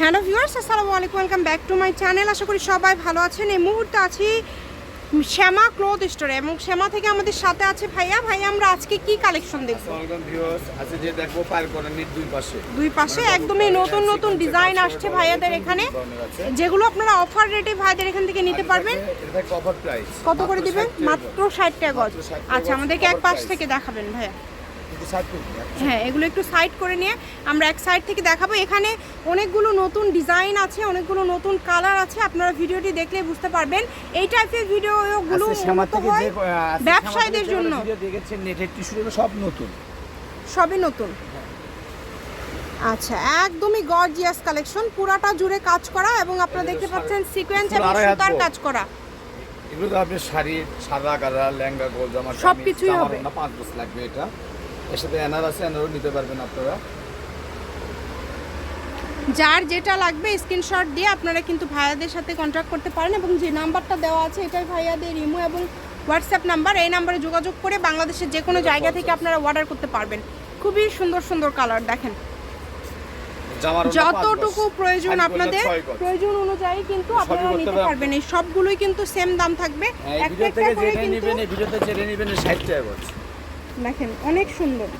Hello viewers আসসালামু আলাইকুম welcome back to my channel. আশা করি সবাই ভালো আছেন। এই মুহূর্তে আছি শ্যামা ক্লোথ স্টোরে এবং শ্যামা থেকে আমাদের সাথে আছে ভাইয়া। ভাইয়া আমরা আজকে কি কালেকশন দেখব? আজকে যে দেখব পার করানির দুই পাশে। দুই পাশে একদমই নতুন নতুন ডিজাইন আসছে ভাইয়াদের এখানে। যেগুলো আপনারা অফার রেটে ভাইয়াদের এখান থেকে নিতে পারবেন। এটা কভার প্রাইস কত করে দিবেন? মাত্র ষাট টাকা গজ। মাত্র 60 টাকা আচ্ছা আমাদেরকে এক পাশ থেকে দেখাবেন ভাইয়া। হ্যাঁ এগুলো একটু সাইড করে নিয়ে আমরা এক সাইড থেকে দেখাবো। এখানে অনেকগুলো নতুন ডিজাইন আছে অনেকগুলো নতুন কালার আছে। আপনারা ভিডিওটি দেখলে বুঝতে পারবেন। এই টাইপের ভিডিওগুলো ব্যবসায়ীদের জন্য। দেখেছেন নেটের টিস্যুগুলো সব নতুন। সবই নতুন। আচ্ছা একদমই গর্জিয়াস কালেকশন পুরাটা জুড়ে কাজ করা এবং আপনারা দেখতে পাচ্ছেন সিকোয়েন্স এবং সুতার কাজ করা। এগুলো তো আপনি শাড়ি সাদা কালার লেহেঙ্গা গোল জামা কামিজ, সবকিছুই হবে। ওড়না, পাঁচ বস লাগবে এটা। এর সাথে এনার আছে এনারও নিতে পারবেন আপনারা। যার যেটা লাগবে স্ক্রিনশট দিয়ে আপনারা কিন্তু ভাইয়াদের সাথে কন্ট্যাক্ট করতে পারেন এবং যে নাম্বারটা দেওয়া আছে এটাই ভাইয়াদের ইমো এবং হোয়াটসঅ্যাপ নাম্বার এই নাম্বারে যোগাযোগ করে বাংলাদেশের যে কোনো জায়গা থেকে আপনারা অর্ডার করতে পারবেন। খুবই সুন্দর সুন্দর কালার দেখেন। যতটুকু প্রয়োজন আপনাদের প্রয়োজন অনুযায়ী কিন্তু আপনারা নিতে পারবেন। এই সবগুলোই কিন্তু সেম দাম থাকবে। হ্যাঁ, একটা একটা করে কিন্তু ভিডিওতে জেনে নেবেন ষাট টাকা গজ দেখেন অনেক সুন্দর।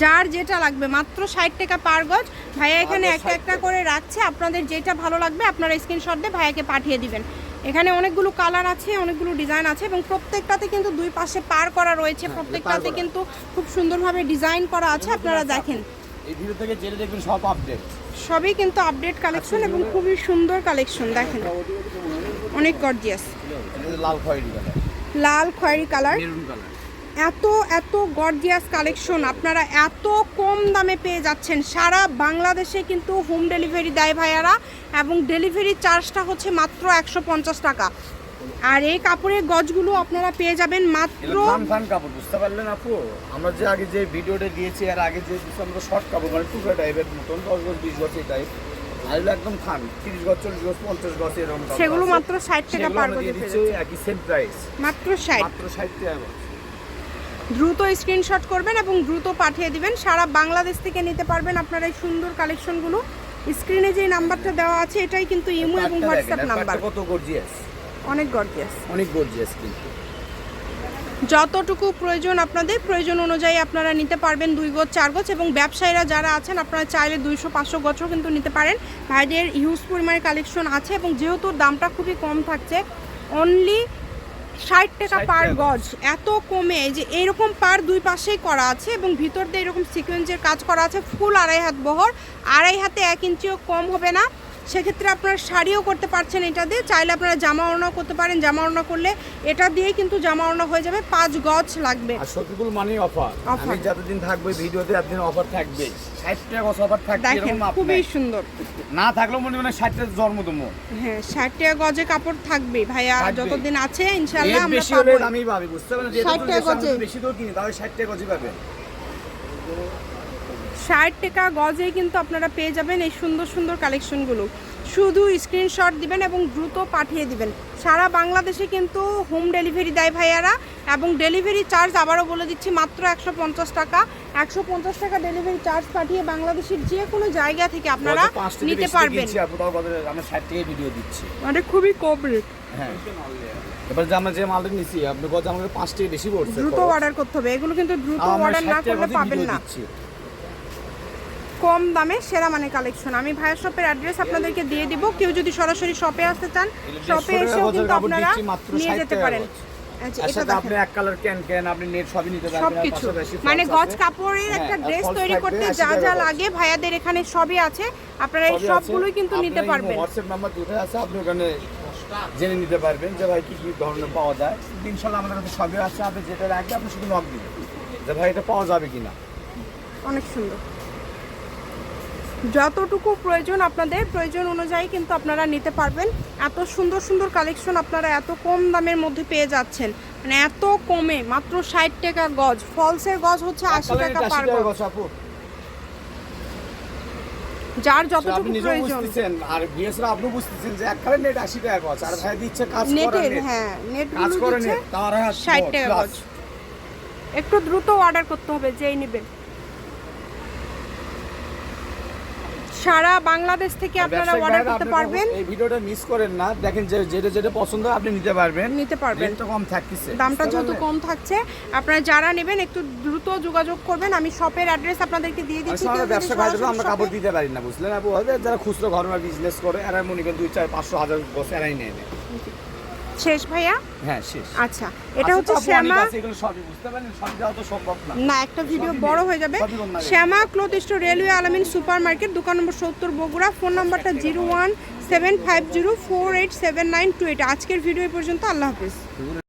যার যেটা লাগবে মাত্র ষাট টাকা পার গজ। ভাইয়া এখানে একটা একটা করে রাখছে আপনাদের যেটা ভালো লাগবে আপনারা স্ক্রিনশট দিয়ে ভাইয়াকে পাঠিয়ে দিবেন। এখানে অনেকগুলো কালার আছে অনেকগুলো ডিজাইন আছে এবং প্রত্যেকটাতে কিন্তু দুই পাশে পার করা রয়েছে। হ্যাঁ, প্রত্যেকটাতে কিন্তু খুব সুন্দরভাবে ডিজাইন করা আছে আপনারা দেখেন। এই ভিডিও থেকে জেনে দেখবেন সব আপডেট সবই কিন্তু আপডেট কালেকশন এবং খুবই সুন্দর কালেকশন দেখেন। অনেক গর্জিয়াস লাল খয়েরি লাল খয়েরি কালার। এত এত গর্জিয়াস কালেকশন আপনারা এত কম দামে পেয়ে যাচ্ছেন। সারা বাংলাদেশে কিন্তু হোম ডেলিভারি দেয় ভাইয়ারা এবং ডেলিভারি চার্জটা হচ্ছে মাত্র একশো পঞ্চাশ টাকা। আর এই কাপড়ের গজগুলো আপনারা পেয়ে যাবেন মাত্র ফান কাপড় বুঝতে পারলেন আপু? আমরা যে আগে যে ভিডিওটা দিয়েছি আর আগে যে আমরা শর্ট কাপড় মানে টুকরা টাইপের মতন দশ গজ বিশ গজ এই টাইপ এগুলো একদম ফান তিরিশ গজ চল্লিশ গজ পঞ্চাশ গজ এরকম সেগুলো মাত্র ষাট টাকা সেগুলো পার গজে দিচ্ছি। একই সেম প্রাইস মাত্র ষাট। মাত্র ষাট টাকা দ্রুত স্ক্রিনশট করবেন এবং দ্রুত পাঠিয়ে দিবেন। সারা বাংলাদেশ থেকে নিতে পারবেন আপনারা এই সুন্দর কালেকশনগুলো স্ক্রিনে যে নাম্বারটা দেওয়া আছে এটাই কিন্তু ইমো এবং হোয়াটসঅ্যাপ নাম্বার কত গর্জিয়াস অনেক গর্জিয়াস অনেক গর্জিয়াস কিন্তু। যতটুকু প্রয়োজন আপনাদের প্রয়োজন অনুযায়ী আপনারা নিতে পারবেন দুই গোছ চার গোছ এবং ব্যবসায়ীরা যারা আছেন আপনারা চাইলে দুইশো পাঁচশো গজও কিন্তু নিতে পারেন। ভাইদের হিউজ পরিমাণে কালেকশন আছে এবং যেহেতু দামটা খুবই কম থাকছে অনলি ষাট টাকা পার গজ এত কমে যে এইরকম পার দুই পাশেই করা আছে এবং ভিতর দিয়ে এরকম সিকোয়েন্সের কাজ করা আছে ফুল আড়াই হাত বহর। আড়াই হাতে এক ইঞ্চিও কম হবে না। সেক্ষেত্রে আপনারা শাড়িও করতে পারছেন এটা দিয়ে। চাইলে আপনারা জামা ওড়নাও করতে পারেন। জামা ওড়না করলে এটা দিয়েই কিন্তু জামা ওড়না হয়ে যাবে। পাঁচ গজ লাগবে। আর শফিকুল মানেই অফার। আমি যতদিন থাকবে ভিডিওতে একদিন অফার থাকবে। ষাট টাকা গজ অফার থাকবে দেখেন খুবই সুন্দর। না থাকলেও মনে মানে ষাট টাকা জন্ম দেবো। হ্যাঁ ষাট টাকা গজে কাপড় থাকবে। ভাইয়া। যতদিন আছে এর ইনশাল্লাহ আমরা বেশি হলে আমি পাবি বুঝতে পারলেন? 60 টাকা গজে। বেশি তো কিনি তাহলে ষাট টাকা গজই পাবে ষাট টাকা গজেই কিন্তু আপনারা পেয়ে যাবেন এই সুন্দর সুন্দর কালেকশনগুলো। শুধু স্ক্রিনশট দিবেন এবং দ্রুত পাঠিয়ে দিবেন। সারা বাংলাদেশে কিন্তু হোম ডেলিভারি দেয় ভাইয়ারা এবং ডেলিভারি চার্জ আবারও বলে দিচ্ছি মাত্র একশো পঞ্চাশ টাকা। একশো পঞ্চাশ টাকা ডেলিভারি চার্জ পাঠিয়ে বাংলাদেশের যে কোনো জায়গা থেকে আপনারা পাঁচ নিতে পারবেন। মানে খুবই কম রেট হ্যাঁ। এবার যে আমরা যে মালটা নিচ্ছি আপনি গজ আমাকে পাঁচ টাকা বেশি পড়ছে দ্রুত অর্ডার করতে হবে। এগুলো কিন্তু দ্রুত অর্ডার না করলে পাবেন না। কম দামে সেরা মানে কালেকশন আমি ভাইয়ের শপের অ্যাড্রেস আপনাদেরকে দিয়ে দিব। কেউ যদি সরাসরি শপে আসতে চান শপে এসেও কিন্তু আপনারা নিয়ে যেতে পারেন। আচ্ছা মানে গজ কাপড়ের হ্যাঁ, একটা ড্রেস তৈরি করতে যা যা লাগে ভাইয়াদের এখানে সবই আছে। আপনারা এই সবগুলোই কিন্তু নিতে পারবেন। হোয়াটসঅ্যাপ নাম্বার দুটো আছে আপনি ওখানে জেনে নিতে পারবেন যে ভাই কি কি ধরনের পাওয়া যায়। ইনশাল্লাহ আমাদের কাছে সবই আছে আপনি যেটা রাখবে আপনি শুধু নক দিবেন। যে ভাই এটা পাওয়া যাবে কিনা। অনেক সুন্দর। যতটুকু প্রয়োজন আপনাদের প্রয়োজন অনুযায়ী কিন্তু আপনারা নিতে পারবেন। এত সুন্দর সুন্দর কালেকশন আপনারা এত কম দামের মধ্যে পেয়ে যাচ্ছেন। মানে এত কমে মাত্র ষাট টাকা গজ। ফলসের গজ হচ্ছে আশি টাকা পার গজ। যার যতটুকু প্রয়োজন। আর বিএসরা আপনি বুঝতেছেন যে এক নেট আশি টাকা গজ আর ভাই দিচ্ছে কাজ করা নেট হ্যাঁ কাজ নেটগুলো করে নেট তার হাত ষাট টাকা গজ। একটু দ্রুত অর্ডার করতে হবে যেই নেবেন সারা বাংলাদেশ থেকে আপনারা অর্ডার করতে পারবেন। এই ভিডিওটা মিস করেন না। দেখেন যে যেটা যেটা পছন্দ আপনি নিতে পারবেন। নিতে পারবেন। তো কম থাকতেছে। দামটা যত যেহেতু কম থাকছে আপনারা যারা নেবেন একটু দ্রুত যোগাযোগ করবেন। আমি শপের অ্যাড্রেস আপনাদেরকে দিয়ে দিচ্ছি আমরা ব্যবসা করার জন্য আমরা কাপড় দিতে পারি না বুঝলেন আপু? যারা খুচরো ঘরোয়া বিজনেস করে এরা মনে করেন দুই চার পাঁচশো হাজার বসে এরাই নিয়ে নেয়। শেষ ভাইয়া? হ্যাঁ শেষ। আচ্ছা এটা হচ্ছে আপু, অনেক শ্যামা এগুলো সবই বুঝতে পারেন সব যাওয়া তো সম্ভব না। না একটা ভিডিও বড় হয়ে যাবে। Shyama cloth store railway Alamin super market দোকান নম্বর সত্তর বগুড়া ফোন নাম্বারটা zero one seven five zero four eight seven nine two eight. আজকের ভিডিও পর্যন্ত আল্লাহ হাফিজ।